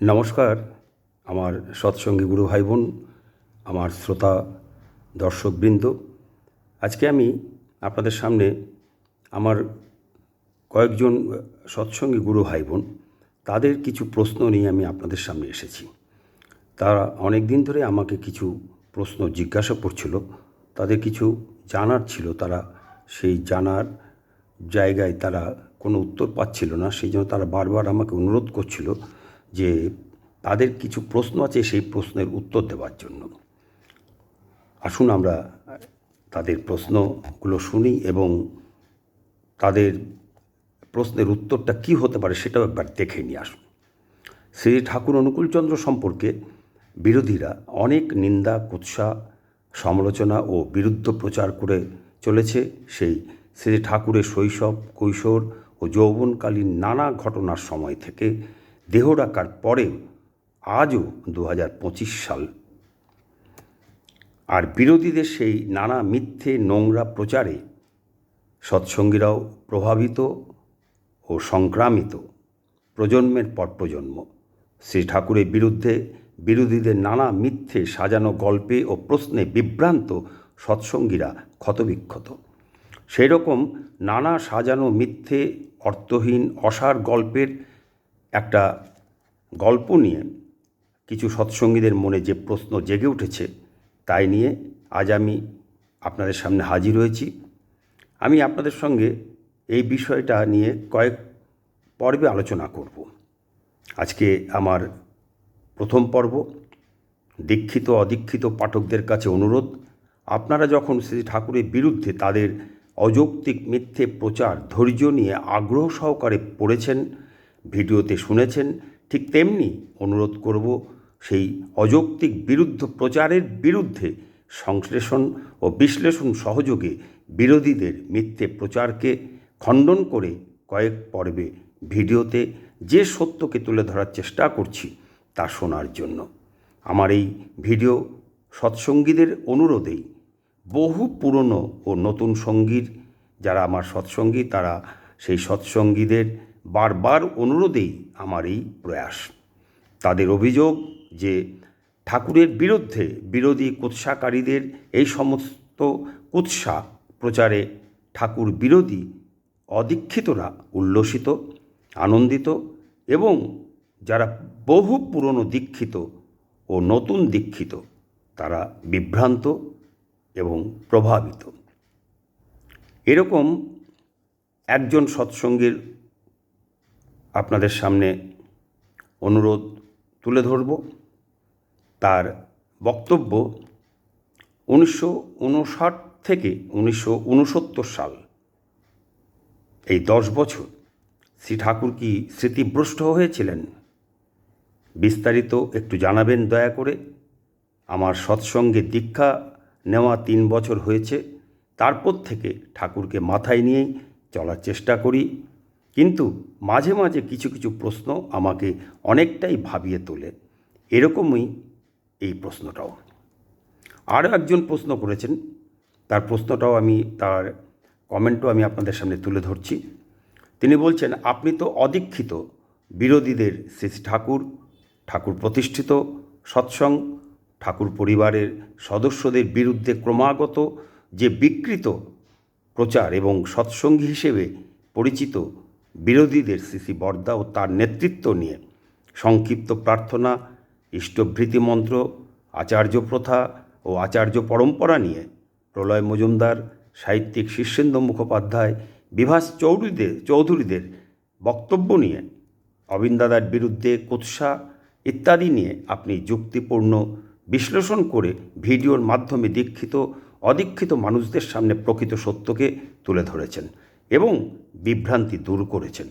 নমস্কার, আমার সৎসঙ্গী গুরু ভাই বোন আমার শ্রোতা দর্শকবৃন্দ। আজকে আমি আপনাদের সামনে আমার কয়েকজন সৎসঙ্গী গুরু ভাই বোন তাদের কিছু প্রশ্ন নিয়ে আমি আপনাদের সামনে এসেছি। তারা অনেক দিন ধরে আমাকে কিছু প্রশ্ন জিজ্ঞাসা করছিল, তাদের কিছু জানার ছিল, তারা সেই জানার জায়গায় তারা কোনো উত্তর পাচ্ছিল না, সেই জন্য তারা বারবার আমাকে অনুরোধ করছিল যে তাদের কিছু প্রশ্ন আছে সেই প্রশ্নের উত্তর দেওয়ার জন্য। আসুন আমরা তাদের প্রশ্নগুলো শুনি এবং তাদের প্রশ্নের উত্তরটা কি হতে পারে সেটাও একবার দেখে নিয়ে আসুন। শ্রী ঠাকুর অনুকূলচন্দ্র সম্পর্কে বিরোধীরা অনেক নিন্দা, কুৎসা, সমালোচনা ও বিরুদ্ধ প্রচার করে চলেছে। সেই শ্রী ঠাকুরের শৈশব, কৈশোর ও যৌবনকালীন নানা ঘটনার সময় থেকে দেহ রাখার পরেও আজও দু হাজার পঁচিশ সাল। আর বিরোধীদের সেই নানা মিথ্যে নোংরা প্রচারে সৎসঙ্গীরাও প্রভাবিত ও সংক্রামিত। প্রজন্মের পর প্রজন্ম। শ্রী ঠাকুরের বিরুদ্ধে বিরোধীদের নানা মিথ্যে সাজানো গল্পে ও প্রশ্নে বিভ্রান্ত সৎসঙ্গীরা ক্ষতবিক্ষত। সেই রকম নানা সাজানো মিথ্যে, অর্থহীন, অসার গল্পের একটা গল্প নিয়ে কিছু সৎসঙ্গীদের মনে যে প্রশ্ন জেগে উঠেছে, তাই নিয়ে আজ আমি আপনাদের সামনে হাজির হয়েছি। আমি আপনাদের সঙ্গে এই বিষয়টা নিয়ে কয়েক পর্বে আলোচনা করব। আজকে আমার প্রথম পর্ব, দীক্ষিত অদীক্ষিত পাঠকদের কাছে অনুরোধ, আপনারা যখন শ্রী ঠাকুরের বিরুদ্ধে তাদের অযৌক্তিক মিথ্যে প্রচার, ধৈর্য নিয়ে আগ্রহ সহকারে পড়েছেন ভিডিওতে শুনেছেন, ঠিক তেমনি অনুরোধ করব সেই অযৌক্তিক বিরুদ্ধ প্রচারের বিরুদ্ধে সংশ্লেষণ ও বিশ্লেষণ সহযোগে বিরোধীদের মিথ্যে প্রচারকে খণ্ডন করে কয়েক পর্বে ভিডিওতে যে সত্যকে তুলে ধরার চেষ্টা করছি তা শোনার জন্য। আমার এই ভিডিও সৎসঙ্গীদের অনুরোধেই। বহু পুরনো ও নতুন সঙ্গীর, যারা আমার সৎসঙ্গী, তারা সেই সৎসঙ্গীদের বারবার অনুরোধেই আমার এই প্রয়াস। তাদের অভিযোগ যে ঠাকুরের বিরুদ্ধে বিরোধী কুৎসাকারীদের এই সমস্ত কুৎসা প্রচারে ঠাকুর বিরোধী অদীক্ষিতরা উল্লসিত, আনন্দিত এবং যারা বহু পুরনো দীক্ষিত ও নতুন দীক্ষিত, তারা বিভ্রান্ত এবং প্রভাবিত। এরকম একজন সৎসঙ্গীর আপনাদের সামনে অনুরোধ তুলে ধরব। তার বক্তব্য উনিশশো উনষাট থেকে উনিশশো উনসত্তর সাল। এই দশ বছর শ্রী ঠাকুর কি স্মৃতিভ্রষ্ট হয়েছিলেন? বিস্তারিত একটু জানাবেন দয়া করে। আমার সৎসঙ্গে দীক্ষা নেওয়া তিন বছর হয়েছে। তারপর থেকে ঠাকুরকে মাথায় নিয়েই চলার চেষ্টা করি। কিন্তু মাঝে মাঝে কিছু কিছু প্রশ্ন আমাকে অনেকটাই ভাবিয়ে তোলে। এরকমই এই প্রশ্নটাও। আরও একজন প্রশ্ন করেছেন। তার প্রশ্নটাও আমি, তার কমেন্টও আমি আপনাদের সামনে তুলে ধরছি। তিনি বলছেন, আপনি তো অদীক্ষিত। বিরোধীদের শ্রী ঠাকুর ঠাকুর প্রতিষ্ঠিত, সৎসং, ঠাকুর পরিবারের সদস্যদের বিরুদ্ধে ক্রমাগত যে বিকৃত প্রচার এবং সৎসঙ্গী হিসেবে পরিচিত বিরোধীদের শ্রী বর্দা ও তার নেতৃত্ব নিয়ে সংক্ষিপ্ত প্রার্থনা, ইষ্টভৃতি মন্ত্র, আচার্য প্রথা ও আচার্য পরম্পরা নিয়ে প্রলয় মজুমদার, সাহিত্যিক শীর্ষেন্দ্র মুখোপাধ্যায়, বিভাস চৌধুরীদের চৌধুরীদের বক্তব্য নিয়ে, অবিন্দাদার বিরুদ্ধে কুৎসা ইত্যাদি নিয়ে আপনি যুক্তিপূর্ণ বিশ্লেষণ করে ভিডিওর মাধ্যমে দীক্ষিত, অদীক্ষিত মানুষদের সামনে প্রকৃত সত্যকে তুলে ধরেছেন। এবং বিভ্রান্তি দূর করেছেন।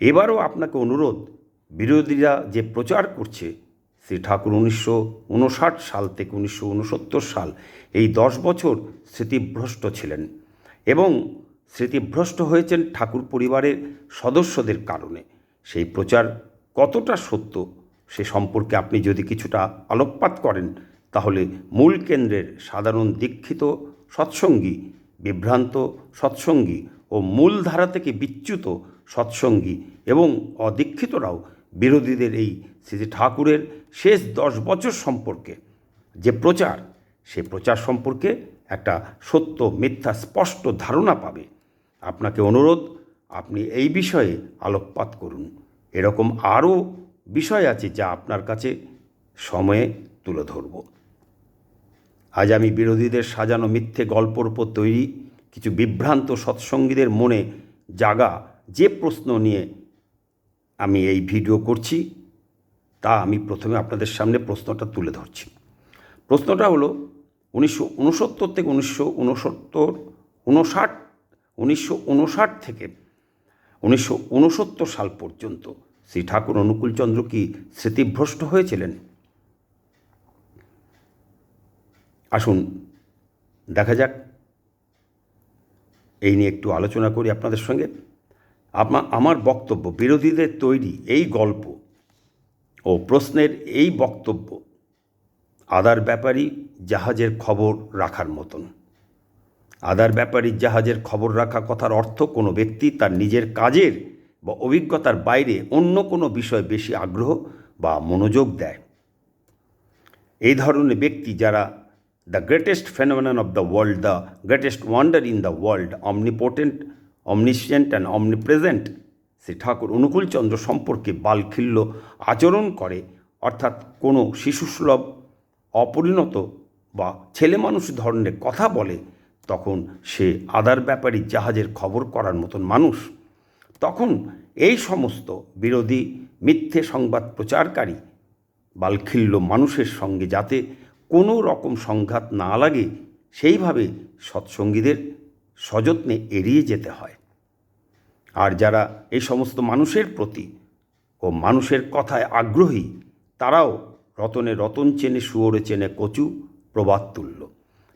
এবারও আপনাকে অনুরোধ, বিরোধীরা যে প্রচার করছে, শ্রী ঠাকুর উনিশশো উনষাট সাল থেকে উনিশশো উনসত্তর সাল, এই দশ বছর স্মৃতিভ্রষ্ট ছিলেন এবং স্মৃতিভ্রষ্ট হয়েছেন ঠাকুর পরিবারের সদস্যদের কারণে। সেই প্রচার কতটা সত্য, সে সম্পর্কে আপনি যদি কিছুটা আলোকপাত করেন, তাহলে মূল কেন্দ্রের সাধারণ দীক্ষিত সৎসঙ্গী, বিভ্রান্ত সৎসঙ্গী ও মূল ধারা থেকে বিচ্যুত সৎসঙ্গী এবং অদীক্ষিতরাও বিরোধীদের এই শ্রী ঠাকুরের শেষ দশ বছর সম্পর্কে। যে প্রচার, সে প্রচার সম্পর্কে একটা সত্য মিথ্যা স্পষ্ট ধারণা পাবে। আপনাকে অনুরোধ, আপনি এই বিষয়ে আলোকপাত করুন। এরকম আরও বিষয় আছে যা আপনার কাছে সময়ে তুলে ধরব। আজ আমি বিরোধীদের সাজানো মিথ্যে গল্পর উপর তৈরি কিছু বিভ্রান্ত সৎসঙ্গীদের মনে জাগা যে প্রশ্ন নিয়ে আমি এই ভিডিও করছি, তা আমি প্রথমে আপনাদের সামনে প্রশ্নটা তুলে ধরছি। প্রশ্নটা হলো, উনিশশো উনসত্তর থেকে উনিশশো উনসত্তর উনষাট উনিশশো উনষাট থেকে উনিশশো উনসত্তর সাল পর্যন্ত শ্রী ঠাকুর অনুকূলচন্দ্র কি স্মৃতিভ্রষ্ট হয়েছিলেন? আসুন, দেখা যাক। এই নিয়ে একটু আলোচনা করি আপনাদের সঙ্গে। আমা, আমার বক্তব্য, বিরোধীদের তৈরি এই গল্প ও প্রশ্নের এই বক্তব্য আদার ব্যাপারী জাহাজের খবর রাখার মতন। আদার ব্যাপারী জাহাজের খবর রাখা কথার অর্থ কোনো ব্যক্তি তার নিজের কাজের বা অভিজ্ঞতার বাইরে অন্য কোনো বিষয়ে বেশি আগ্রহ বা মনোযোগ দেয়। এই ধরনের ব্যক্তি যারা the greatest phenomenon of the world the greatest wonder in the world omnipotent omniscient and omnipresent Shri Thakur Anukulchandra সম্পর্কে বালখিল্য আচরণ করে, অর্থাৎ কোনো শিশুসুলভ, অপরিণত বা ছেলে মানুষ ধরনের কথা বলে, তখন সে আদার ব্যাপারী জাহাজের খবর করার মতন মানুষ। তখন এই সমস্ত বিরোধী মিথ্যে সংবাদ প্রচারকারী বালখিল্য মানুষের সঙ্গে যাতে কোনো রকম সংঘাত না লাগে, সেইভাবে সৎসঙ্গীদের সযত্নে এড়িয়ে যেতে হয়। আর যারা এই সমস্ত মানুষের প্রতি ও মানুষের কথায় আগ্রহী, তারাও রতনে রতন চেনে শুয়োরে চেনে কচু প্রবাদ তুল্য।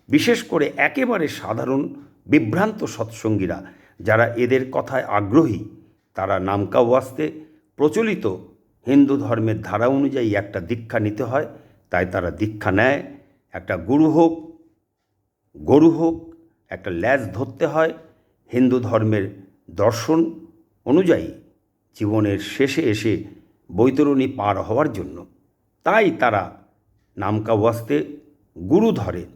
বিশেষ করে একেবারে সাধারণ, বিভ্রান্ত সৎসঙ্গীরা, যারা এদের কথায় আগ্রহী, তারা নামকাওয়াস্তে প্রচলিত হিন্দু ধর্মের ধারা অনুযায়ী একটা দীক্ষা নিতে হয় তাই তারা দীক্ষা নেয়। একটা গুরু হোক, গরু হোক, একটা ল্যাজ ধরতে হয়। হিন্দু ধর্মের দর্শন অনুযায়ী জীবনের শেষে এসে বৈতরণী পার হওয়ার জন্য তাই তারা নামকাওয়াস্তে গুরু ধরে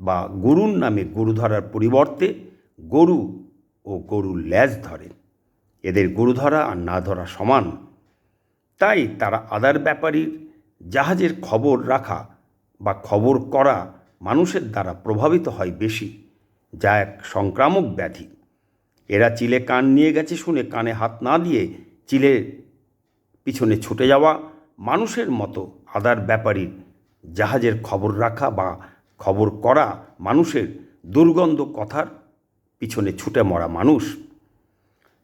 বা গুরুর নামে গুরু ধরার পরিবর্তে গরু ও গরুর ল্যাজ ধরে। এদের গরু ধরা আর না ধরা সমান। তাই তারা আদার ব্যাপারীর জাহাজের খবর রাখা বা খবর করা মানুষের দ্বারা প্রভাবিত হয় বেশি, যা এক সংক্রামক ব্যাধি। এরা চিলে কান নিয়ে গেছে শুনে কানে হাত না দিয়ে চিলের পিছনে ছুটে যাওয়া মানুষের মতো আদার ব্যাপারীর জাহাজের খবর রাখা বা খবর করা মানুষের দুর্গন্ধ কথার পিছনে ছুটে মরা মানুষ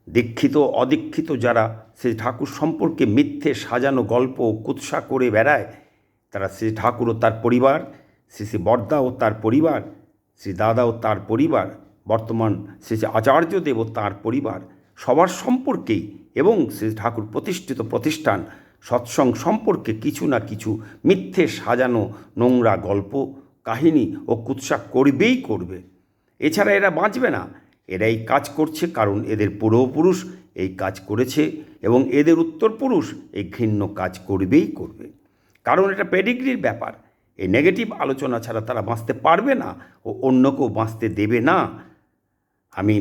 দীক্ষিত অদীক্ষিত যারা শ্রী ঠাকুর সম্পর্কে মিথ্যে সাজানো গল্প কুৎসা করে বেড়ায়, তারা শ্রী ঠাকুর ও তার পরিবার, শ্রী শ্রী বর্দা ও তার পরিবার, শ্রী দাদা ও তার পরিবার, বর্তমান শ্রী আচার্যদেব ও তার পরিবার, সবার সম্পর্কেই এবং শ্রী ঠাকুর প্রতিষ্ঠিত প্রতিষ্ঠান সৎসং সম্পর্কে কিছু না কিছু মিথ্যে সাজানো নোংরা গল্প, কাহিনী ও কুৎসা করবেই করবে। এছাড়া এরা বাঁচবে না। এরা এই কাজ করছে, কারণ এদের পূর্বপুরুষ এই কাজ করেছে এবং এদের উত্তরপুরুষ এই ঘৃণ্য কাজ করবেই করবে। কারণ এটা পেডিগ্রির ব্যাপার। এই নেগেটিভ আলোচনা ছাড়া তারা বাঁচতে পারবে না ও অন্যকেও বাঁচতে দেবে না। আমি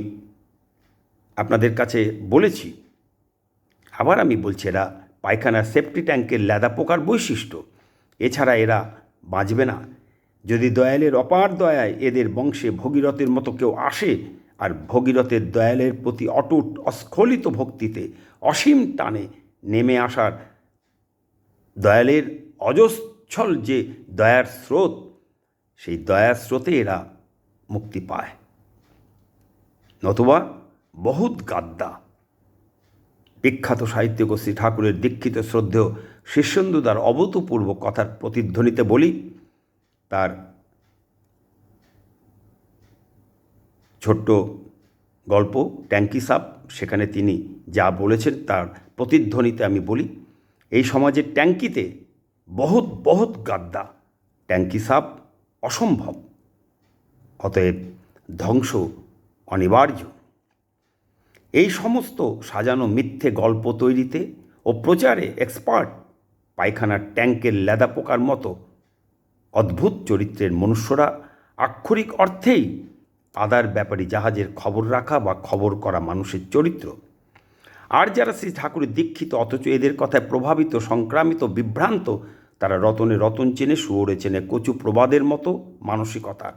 আপনাদের কাছে বলেছি, আবার আমি বলছি, এরা পায়খানার সেফটি ট্যাঙ্কের লেদা পোকার বৈশিষ্ট্য। এছাড়া এরা বাঁচবে না। যদি দয়ালের অপার দয়ায় এদের বংশে ভগীরথের মতো কেউ আসে আর ভগীরথের দয়ালের প্রতি অটুট, অস্খলিত ভক্তিতে অসীম টানে নেমে আসার দয়ালের অজস্ছল যে দয়ার স্রোত, সেই দয়ার স্রোতে এরা মুক্তি পায়। নতুবা বহুত গাদ্দা। বিখ্যাত সাহিত্যিক শ্রী ঠাকুরের দীক্ষিত শ্রদ্ধেয় শিষ্যন্দুদার অভূতপূর্ব কথার প্রতিধ্বনিতে বলি, তার ছোট্ট গল্প, ট্যাঙ্কি সাপ, সেখানে তিনি যা বলেছেন তার প্রতিধ্বনিতে আমি বলি, এই সমাজের ট্যাঙ্কিতে বহুত বহুত গাদ্দা, ট্যাঙ্কি সাপ অসম্ভব, অতএব ধ্বংস অনিবার্য। এই সমস্ত সাজানো মিথ্যে গল্প তৈরিতে ও প্রচারে এক্সপার্ট পায়খানার ট্যাঙ্কের লেদা পোকার মতো অদ্ভুত চরিত্রের মনুষ্যরা আক্ষরিক অর্থেই আদার ব্যাপারী জাহাজের খবর রাখা বা খবর করা মানুষের চরিত্র। আর যারা শ্রী ঠাকুরের দীক্ষিত, অথচ এদের কথায় প্রভাবিত, সংক্রামিত, বিভ্রান্ত, তারা রতনে রতন চেনে শুয়োরে চেনে কচু প্রবাদের মতো মানসিকতা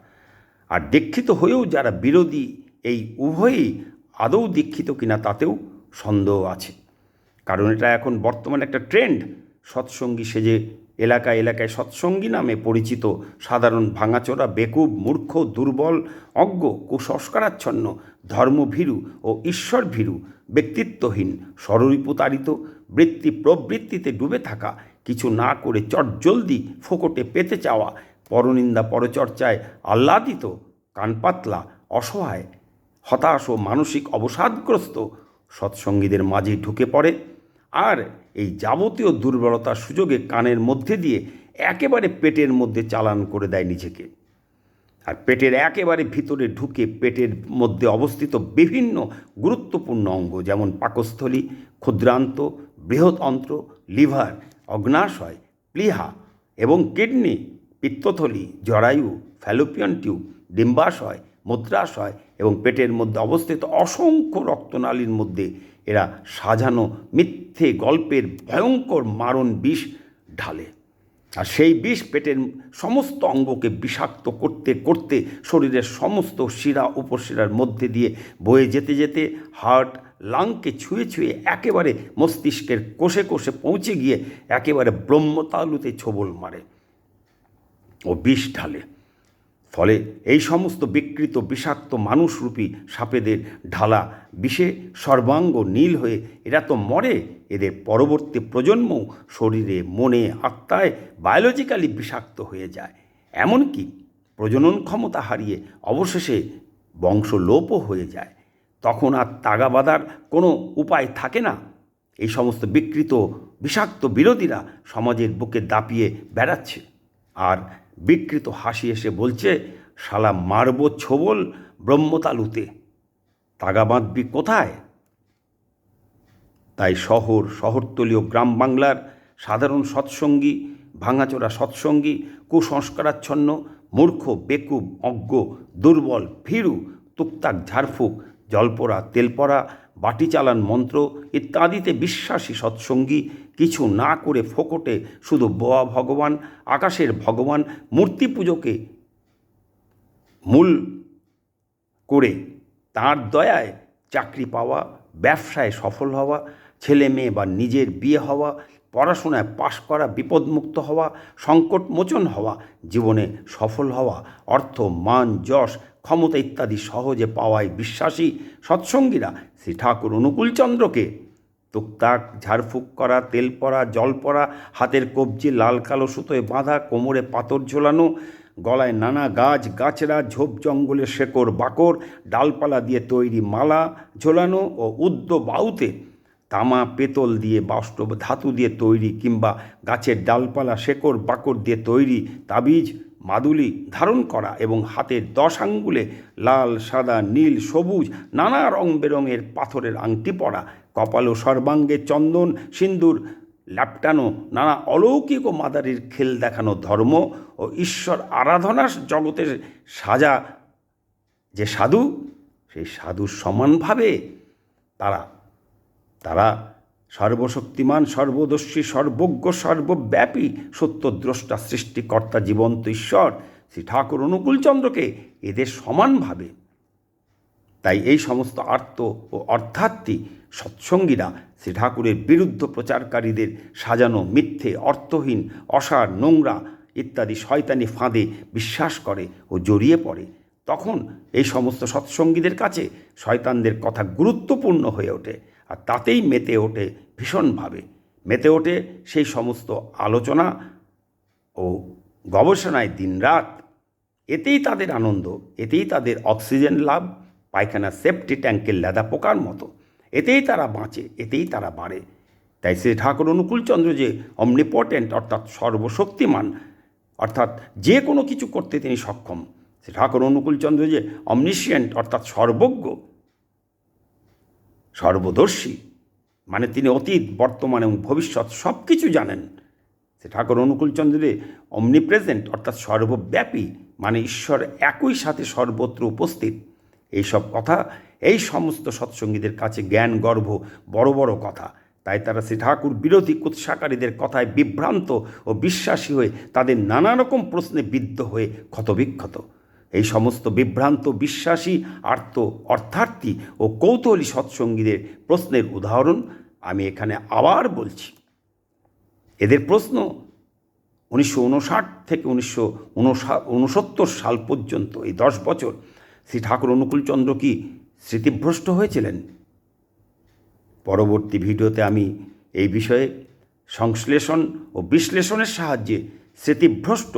আর দীক্ষিত হয়েও যারা বিরোধী, এই উভয়ই আদৌ দীক্ষিত কিনা তাতেও সন্দেহ আছে। কারণ এটা এখন বর্তমানে একটা ট্রেন্ড, সৎসঙ্গী সেজে এলাকায় এলাকায় সৎসঙ্গী নামে পরিচিত সাধারণ ভাঙাচোরা, বেকুব, মূর্খ, দুর্বল, অজ্ঞ, কুসংস্কারাচ্ছন্ন, ধর্মভীরু ও ঈশ্বর ভীরু ব্যক্তিত্বহীন, স্বরূপতারিত, বৃত্তি প্রবৃত্তিতে ডুবে থাকা, কিছু না করে চটজলদি ফোকটে পেতে চাওয়া, পরনিন্দা পরচর্চায় আহ্লাদিত, কানপাতলা, অসহায়, হতাশ ও মানসিক অবসাদগ্রস্ত সৎসঙ্গীদের মাঝে ঢুকে পড়ে আর এই যাবতীয় দুর্বলতার সুযোগে কানের মধ্যে দিয়ে একেবারে পেটের মধ্যে চালান করে দেয় নিজেকে। আর পেটের একেবারে ভিতরে ঢুকে পেটের মধ্যে অবস্থিত বিভিন্ন গুরুত্বপূর্ণ অঙ্গ যেমন পাকস্থলী, ক্ষুদ্রান্ত বৃহৎ লিভার, অগ্নাশয়, প্লীহা এবং কিডনি, পিত্তথলি, জরায়ু, ফ্যালোপিয়ান টিউব, ডিম্বাশয় মুদ্রাশয় এবং পেটের মধ্যে অবস্থিত অসংখ্য রক্তনালীর মধ্যে এরা সাজানো মিথ্যে গল্পের ভয়ঙ্কর মারণ বিষ ঢালে। আর সেই বিষ পেটের সমস্ত অঙ্গকে বিষাক্ত করতে করতে শরীরের সমস্ত শিরা, উপশিরার মধ্যে দিয়ে বয়ে যেতে যেতে হার্ট, লাংকে ছুঁয়ে ছুঁয়ে একেবারে মস্তিষ্কের কোষে কোষে পৌঁছে গিয়ে একেবারে ব্রহ্মতালুতে ছোবল মারে ও বিষ ঢালে। ফলে এই সমস্ত বিকৃত, বিষাক্ত মানুষরূপী সাপেদের ঢালা বিষে সর্বাঙ্গ নীল হয়ে এরা তো মরে। এদের পরবর্তী প্রজন্ম শরীরে, মনে, আত্মায় বায়োলজিক্যালি বিষাক্ত হয়ে যায়। এমনকি প্রজনন ক্ষমতা হারিয়ে অবশেষে বংশলোপও হয়ে যায়। তখন আর তাগা বাঁধার কোনো উপায় থাকে না। এই সমস্ত বিকৃত, বিষাক্ত বিরোধীরা সমাজের বুকে দাপিয়ে বেড়াচ্ছে। আর বিকৃত হাসি এসে বলছে, শালা মারব ছোবল ব্রহ্মতালুতে। তাগা বাঁধবি কোথায়? তাই শহর, শহরতলীয় গ্রাম বাংলার সাধারণ সৎসঙ্গী, ভাঙাচোরা সৎসঙ্গী, কুসংস্কারাচ্ছন্ন, মূর্খ, বেকুব, অজ্ঞ, দুর্বল, ভীরু, তুকতাক, ঝাড়ফুক জলপোড়া তেলপড়া বাটি চালান মন্ত্র ইত্যাদিতে বিশ্বাসী সৎসঙ্গী কিছু না করে ফোকটে শুধু বোয়া ভগবান, আকাশের ভগবান, মূর্তি পুজোকে মূল করে তার দয়ায় চাকরি পাওয়া, ব্যবসায় সফল হওয়া, ছেলে মেয়ে বা নিজের বিয়ে হওয়া, পড়াশোনায় পাশ করা, বিপদমুক্ত হওয়া সংকটমোচন হওয়া, জীবনে সফল হওয়া, অর্থ, মান, যশ ক্ষমতা ইত্যাদি সহজে পাওয়ায় বিশ্বাসী সৎসঙ্গীরা শ্রী ঠাকুর অনুকূলচন্দ্রকে টুকটাক ঝাড়ফুঁক করা, তেল পরা, জল পরা, হাতের কবজি, লাল কালো সুতোয় বাঁধা, কোমরে পাথর ঝোলানো, গলায় নানা গাছ গাছরা ঝোপ জঙ্গলের শেকড়, বাকর, ডালপালা দিয়ে তৈরি মালা ঝোলানো ও উদ্দ বাউতে তামা, পেতল দিয়ে বাষ্প, ধাতু দিয়ে তৈরি কিংবা গাছের ডালপালা, শেকড় বাকড় দিয়ে তৈরি তাবিজ মাদুলি ধারণ করা এবং হাতের দশ আঙ্গুলে লাল, সাদা, নীল, সবুজ, নানা রং বেরঙের পাথরের আংটি পরা, কপাল ও সর্বাঙ্গে চন্দন, সিন্দুর, ল্যাপটানো, নানা অলৌকিক ও মাদারির খেল দেখানো ধর্ম ও ঈশ্বর আরাধনার জগতের সাজা। যে সাধু, সেই সাধু সমানভাবে তারা তারা সর্বশক্তিমান সর্বদর্শী সর্বজ্ঞ, সর্বব্যাপী সত্যদ্রষ্টা, সৃষ্টিকর্তা জীবন্ত ঈশ্বর শ্রী ঠাকুর অনুকূলচন্দ্রকে এদের সমানভাবে তাই এই সমস্ত আর্ত ও অর্থাত্মী সৎসঙ্গীরা শ্রী ঠাকুরের বিরুদ্ধ প্রচারকারীদের সাজানো মিথ্যে, অর্থহীন, অসার, নোংরা ইত্যাদি শয়তানি ফাঁদে বিশ্বাস করে ও জড়িয়ে পড়ে। তখন এই সমস্ত সৎসঙ্গীদের কাছে শয়তানদের কথা গুরুত্বপূর্ণ হয়ে ওঠে। আর তাতেই মেতে ওঠে ভীষণভাবে। মেতে ওঠে সেই সমস্ত আলোচনা ও গবেষণায় দিনরাত। এতেই তাদের আনন্দ, এতেই তাদের অক্সিজেন লাভ, পায়খানা সেফটি ট্যাঙ্কের লেদা পোকার মতো। এতেই তারা বাঁচে, এতেই তারা বাড়ে। তাই শ্রী ঠাকুর অনুকূলচন্দ্র যে অমনিপটেন্ট অর্থাৎ সর্বশক্তিমান, অর্থাৎ যে কোনো কিছু করতে তিনি সক্ষম। শ্রী ঠাকুর অনুকূলচন্দ্র যে অমনিশিয়েন্ট অর্থাৎ সর্বজ্ঞ সর্বদর্শী। মানে তিনি অতীত, বর্তমান এবং ভবিষ্যৎ সব কিছু জানেন। সে ঠাকুর অনুকূলচন্দ্রে অমনি প্রেজেন্ট অর্থাৎ সর্বব্যাপী মানে ঈশ্বর একই সাথে সর্বত্র উপস্থিত। এইসব কথা, এই সমস্ত সৎসঙ্গীদের কাছে জ্ঞান গর্ভ বড় বড় কথা। তাই তারা শ্রী ঠাকুর বিরোধী কুৎসাকারীদের কথায় বিভ্রান্ত ও বিশ্বাসী হয়ে তাদের নানা রকম প্রশ্নে বিদ্ধ হয়ে ক্ষতবিক্ষত। এই সমস্ত বিভ্রান্ত বিশ্বাসী, আর্ত অর্থার্থী ও কৌতূহলী সৎসঙ্গীদের প্রশ্নের উদাহরণ আমি এখানে আবার বলছি। এদের প্রশ্ন উনিশশো উনষাট থেকে উনিশশো উনসত্তর সাল পর্যন্ত, এই দশ বছর। শ্রী ঠাকুর অনুকূলচন্দ্র কি স্মৃতিভ্রষ্ট হয়েছিলেন? পরবর্তী ভিডিওতে আমি এই বিষয়ে সংশ্লেষণ ও বিশ্লেষণের সাহায্যে স্মৃতিভ্রষ্ট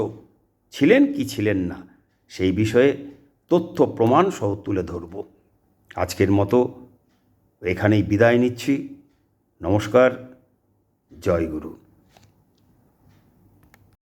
ছিলেন কি ছিলেন না সেই বিষয়ে তথ্য প্রমাণ সহ তুলে ধরব। আজকের মতো এখানেই বিদায় নিচ্ছি। নমস্কার। জয় গুরু।